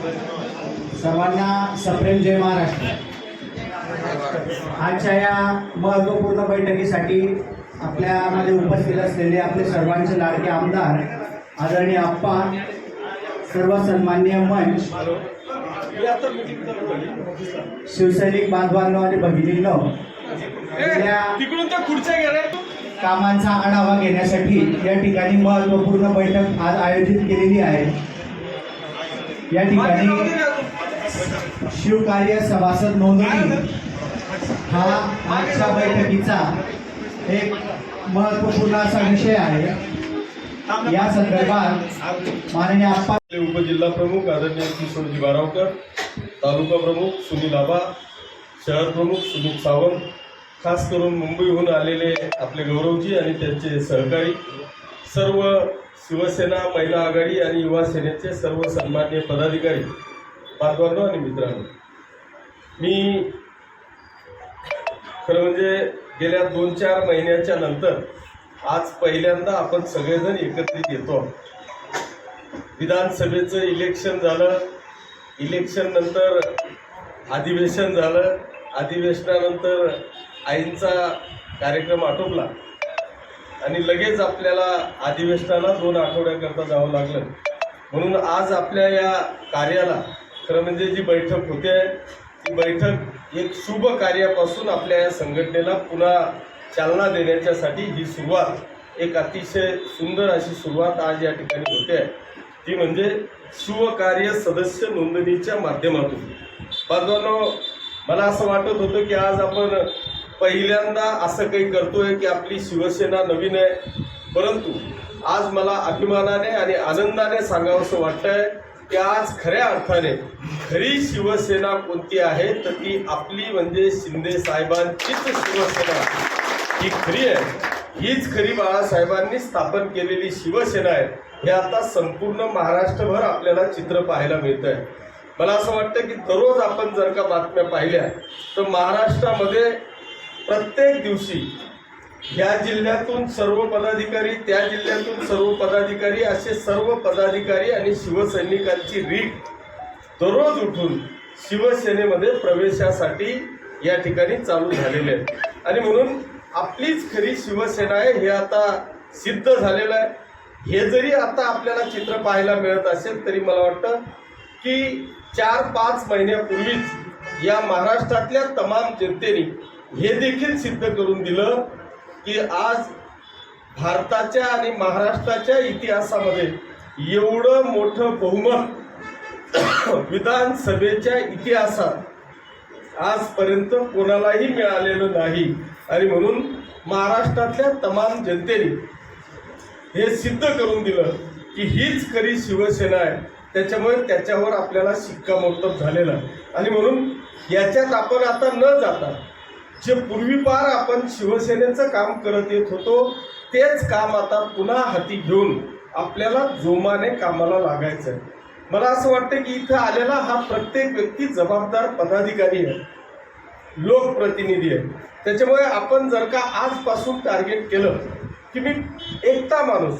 सर्वांना सप्रेम जय महाराष्ट्र. आजच्या या महत्त्वपूर्ण बैठकीसाठी आपल्यामध्ये उपस्थित असलेले आपले सर्वांचे लाडके आमदार आदरणीय आप्पा सर्व सन्मान्य मंच शिवसैनिक बांधवांनो आणि भगिनींनो त्या कामांचा आढावा घेण्यासाठी या ठिकाणी महत्त्वपूर्ण बैठक आज आयोजित केलेली आहे. या ठिकाणी शिवकार्य सभासद नोंदणी. हा आजच्या बैठकीचा एक महत्त्वपूर्ण असा विषय आहे. या संदर्भात माननीय आप्पा आपले उपजिल्हा प्रमुख आदरणीय किशोरजी बारावकर तालुका प्रमुख सुनील आबा शहर प्रमुख सुनील सावंत खास करून मुंबईहून आलेले आपले गौरवजी आणि त्यांचे सहकारी सर्व शिवसेना महिला आघाडी आणि युवा सेनेचे सर्व सन्मान्य पदाधिकारी बांधवांनो आणि मित्रांनो. मी खरं म्हणजे गेल्या दोन चार महिन्याच्या नंतर आज पहिल्यांदा आपण सगळेजण एकत्रित येतो विधानसभेचं इलेक्शन झालं इलेक्शन नंतर अधिवेशन झालं अधिवेशनानंतर आईंचा कार्यक्रम आटोपला. आणि लगेच आपल्याला अधिवेशनाला दोन आठवड्याकरता जावं लागलं. म्हणून आज आपल्या या कार्याला खरं म्हणजे जी बैठक होते ती बैठक एक शुभ कार्यापासून आपल्या या संघटनेला पुन्हा चालना देण्याच्यासाठी ही सुरुवात एक अतिशय सुंदर अशी सुरुवात आज या ठिकाणी होते. आहे ती म्हणजे शिवकार्य सदस्य नोंदणीच्या माध्यमातून. बांधवांनो मला असं वाटत होतं की आज आपण पहिल्यांदा असं काही करतोय की आपली शिवसेना नवीन आहे. परंतु आज मला अभिमानाने आणि आनंदाने सांगावंसं वाटतंय की आज खऱ्या अर्थाने खरी शिवसेना कोणती आहे तर ती आपली म्हणजे शिंदे साहेबांचीच शिवसेना. ही खरी आहे. हीच खरी बाळासाहेबांनी स्थापन केलेली शिवसेना आहे. हे आता संपूर्ण महाराष्ट्रभर आपल्याला चित्र पाहायला मिळत आहे मला असं वाटतं की दररोज आपण जर का बातम्या पाहिल्या तर महाराष्ट्रामध्ये प्रत्येक दिवशी ह्या जिल्ह्यातून सर्व पदाधिकारी त्या जिल्ह्यातून सर्व पदाधिकारी असे सर्व पदाधिकारी आणि शिवसैनिकांची रीट दररोज उठून शिवसेनेमध्ये प्रवेशासाठी या ठिकाणी चालू झालेले आहे आणि म्हणून आपलीच खरी शिवसेना आहे हे आता सिद्ध झालेलं आहे. हे जरी आता आपल्याला चित्र पाहायला मिळत असेल तरी मला वाटतं की चार पाच महिन्यापूर्वीच या महाराष्ट्रातल्या तमाम जनतेने हे देखील सिद्ध करून दिलं की आज भारताच्या आणि महाराष्ट्राच्या इतिहासामध्ये एवढं मोठं बहुमत विधानसभेच्या इतिहासात आजपर्यंत कोणालाही मिळालेलं नाही. आणि म्हणून महाराष्ट्रातल्या तमाम जनतेने हे सिद्ध करून दिलं की हीच खरी शिवसेना आहे. त्याच्यामुळे त्याच्यावर आपल्याला शिक्कामोर्तब झालेलं आणि म्हणून याच्यात आपण आता न जाता जे पूर्वीपार आपण शिवसेनेचं काम करत येत होतो तेच काम आता पुन्हा हाती घेऊन आपल्याला जोमाने कामाला लागायचं आहे मला असं वाटतं की इथं आलेला हा प्रत्येक व्यक्ती जबाबदार पदाधिकारी आहे. लोकप्रतिनिधी आहे. त्याच्यामुळे आपण जर का आजपासून टार्गेट केलं की मी एकटा माणूस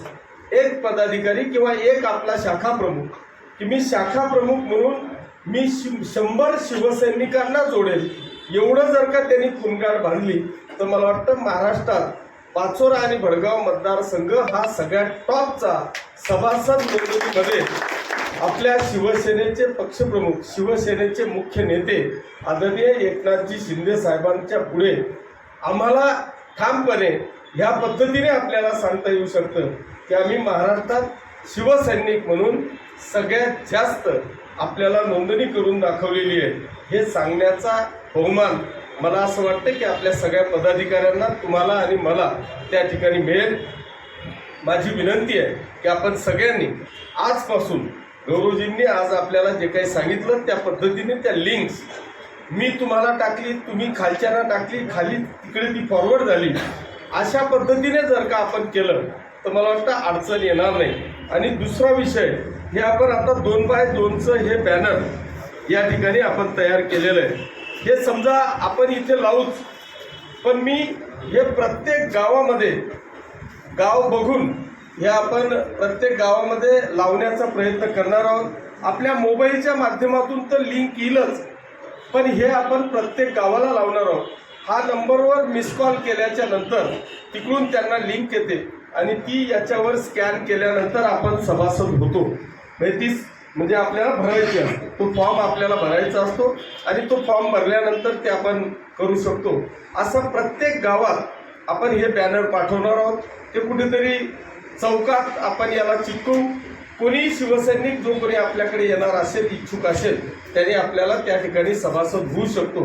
एक पदाधिकारी किंवा एक आपला शाखा प्रमुख की मी शाखा प्रमुख म्हणून मी शि शंभर शिवसैनिकांना जोडेल एवढं जर का त्यांनी कुंगाड बांधली तर मला वाटतं महाराष्ट्रात पाचोरा आणि भडगाव मतदारसंघ हा सगळ्यात टॉपचा सभासद निवडणुकीमध्ये आपल्या शिवसेनेचे पक्षप्रमुख शिवसेनेचे मुख्य नेते आदरणीय एकनाथजी शिंदे साहेबांच्या पुढे आम्हाला ठामपणे ह्या पद्धतीने आपल्याला सांगता येऊ शकतं की आम्ही महाराष्ट्रात शिवसैनिक म्हणून सगळ्यात जास्त आपल्याला नोंदणी करून दाखवलेली आहे. हे सांगण्याचा हो, बहुमान मला असं वाटतं की आपल्या सगळ्या पदाधिकाऱ्यांना तुम्हाला आणि मला त्या ठिकाणी मिळेल. माझी विनंती आहे की आपण सगळ्यांनी आजपासून गौरवजींनी आज आपल्याला जे काही सांगितलं त्या पद्धतीने त्या लिंक्स मी तुम्हाला टाकली तुम्ही खालच्यांना टाकली खाली तिकडे ती फॉरवर्ड झाली. अशा पद्धतीने जर का आपण केलं तर मला वाटतं अडचण येणार नाही. आणि दुसरा विषय हे आपण आता दोन बाय दोनचं हे बॅनर या ठिकाणी आपण तयार केलेलं आहे. हे समजा आपण इथे लावूच पण मी हे प्रत्येक गावामध्ये गाव बघून हे आपण प्रत्येक गावामध्ये लावण्याचा प्रयत्न करणार आहोत. आपल्या मोबाईलच्या माध्यमातून तर लिंक येईलच पण हे आपण प्रत्येक गावाला लावणार आहोत. हा नंबरवर मिस कॉल केल्याच्यानंतर तिकडून त्यांना लिंक येते आणि ती याच्यावर स्कॅन केल्यानंतर आपण सभासद होतो. म्हणजे ती म्हणजे आपल्याला भरायची असते. तो फॉर्म आपल्याला भरायचा असतो आणि तो फॉर्म भरल्यानंतर ते आपण करू शकतो. असं प्रत्येक गावात आपण हे बॅनर पाठवणार आहोत. ते कुठेतरी चौकात आपण याला चिटकवू कोणी शिवसैनिक जो कोणी आपल्याकडे येणार असेल इच्छुक असेल त्याने आपल्याला त्या ठिकाणी सभासद होऊ शकतो.